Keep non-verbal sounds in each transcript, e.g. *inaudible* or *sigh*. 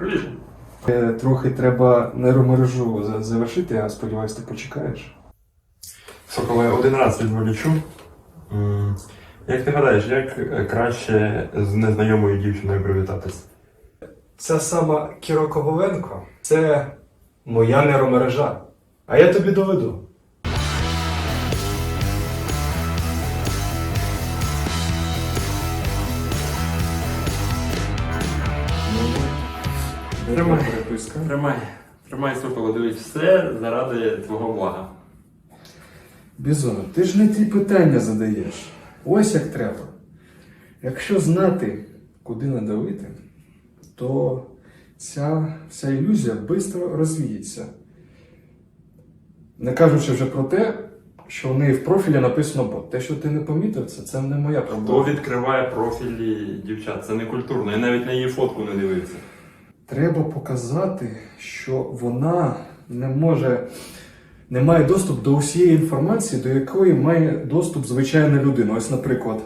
Привіт. Е, Трохи треба нейромережу завершити, я сподіваюся, ти почекаєш. Соколе, один раз відволічу. Як ти гадаєш, як е, краще з незнайомою дівчиною привітатись? Ця сама Кіро Коваленко це моя нейромережа. А я тобі доведу. Тримай. Тримай, тримай, Соколе, дивись, все заради твого блага. Бізон, ти ж не ті питання задаєш. Ось як треба. Якщо знати, куди надавити, то ця вся ілюзія швидко розвіється. Не кажучи вже про те, що в неї в профілі написано бот. Те, що ти не помітив, це, це не моя Хто відкриває профілі дівчат? Це не культурно. Я навіть на її фотку не дивився. Треба показати, що вона не може, не має доступ до усієї інформації, до якої має доступ звичайна людина. Ось, наприклад,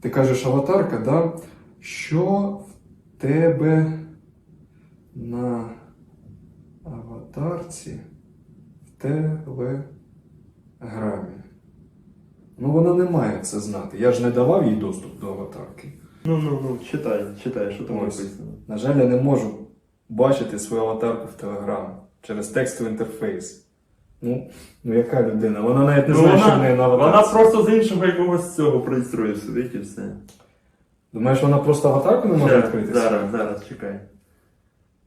ти кажеш аватарка, да? що в тебе на аватарці в телеграмі. Ну, вона не має це знати. Я ж не давав їй доступ до аватарки. Ну, ну, ну, читай, читай, що там написано? На жаль, я не можу бачити свою аватарку в Telegram через текстовий інтерфейс. Ну, ну яка людина? Вона навіть не Ну, знає, що в вона, неї на вона аватарці. просто з іншого якогось цього пристрою сидить і все. Думаєш, вона просто аватарку не може Зараз, відкрити? Зараз, зараз, чекай.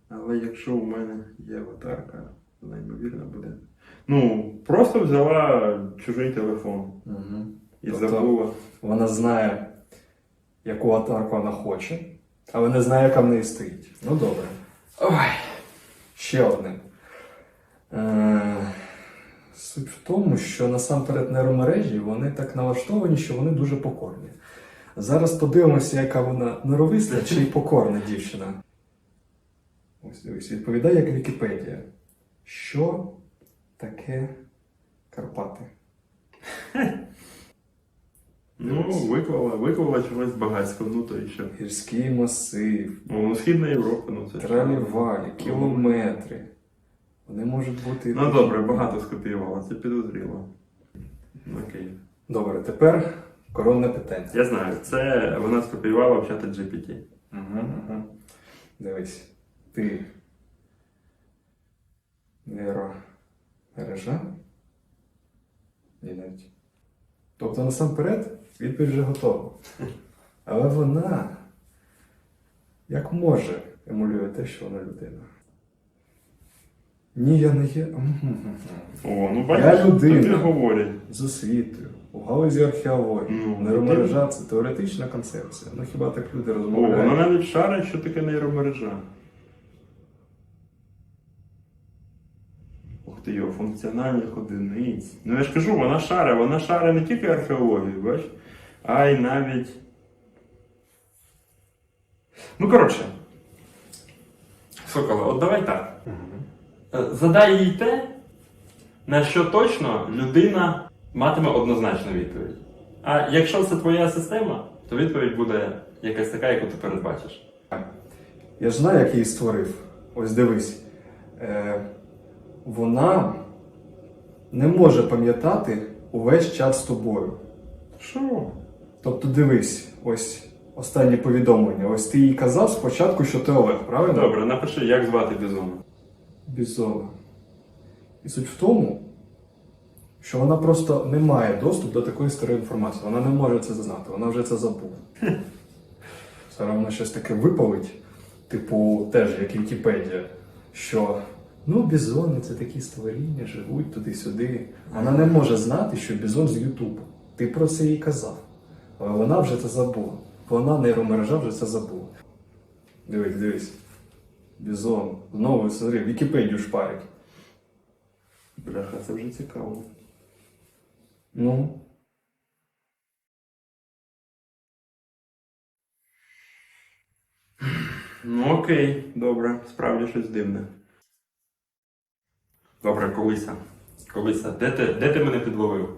Але якщо у мене є аватарка, вона ймовірно буде. Ну, просто взяла чужий телефон Угу. і Тобто- забула. Вона знає, яку аватарку вона хоче, але не знає, яка в неї стоїть. Ну добре. Ой, ще одне. Е, суть в тому, що насамперед нейромережі вони так налаштовані, що вони дуже покорні. Зараз подивимося, яка вона норовиста чи покорна дівчина. Ось дивись, відповідає як Вікіпедія. Що таке Карпати? *laughs* Ну, виклала, виклала чогось багатського, ну то і що. Гірський масив, Ну, Східна Європа, ну це ж. Тралівалі, кілометри. Вони можуть бути. Ну добре, багато скопіювала, це підозріло. Окей. Добре, тепер коронне питання. Я знаю, це вона скопіювала в чата GPT. Угу, угу. Дивись, ти нейромережа? Ні, навіть. Тобто насамперед відповідь вже готова. Але вона як може емулює те, що вона людина. Ні, я не є. О, ну Я людина. говорять. з освітою у галузі археології. Ну, Нейромережа це теоретична концепція. Ну хіба так люди О, розмовляють? вона навіть шарить, що таке нейромережа. Ти його, функціональних одиниць. Ну я ж кажу, вона шарить, вона шарить не тільки археологію, бач, а й навіть. Ну, коротше. Соколе, от давай так. Е, Задай їй те, на що точно людина матиме однозначну відповідь. А якщо це твоя система, то відповідь буде якась така, яку ти передбачиш. Я ж знаю, як її створив. Ось дивись. Е, вона не може пам'ятати увесь чат з тобою. Що? Тобто дивись, ось останнє повідомлення. Ось ти їй казав спочатку, що ти Олег, правильно? Добре, напиши, як звати Бізона. Бізона. І суть в тому, що вона просто не має доступу до такої старої інформації. Вона не може це знати, вона вже це забула. *laughs* Зараз вона щось таке випалить, типу, теж як Вікіпедія, що ну, бізони це такі створіння, живуть туди-сюди. Вона не може знати, що бізон з Ютубу. Ти про це їй казав. Але вона вже це забула. Вона нейромережа вже це забула. Дивись, дивись. Бізон. Знову смотри, Вікіпедію шпарить. Бляха, це вже цікаво. Ну. Ну окей, добре, справді щось дивне. Добре, колися. Колися, де ти, де ти мене підловив?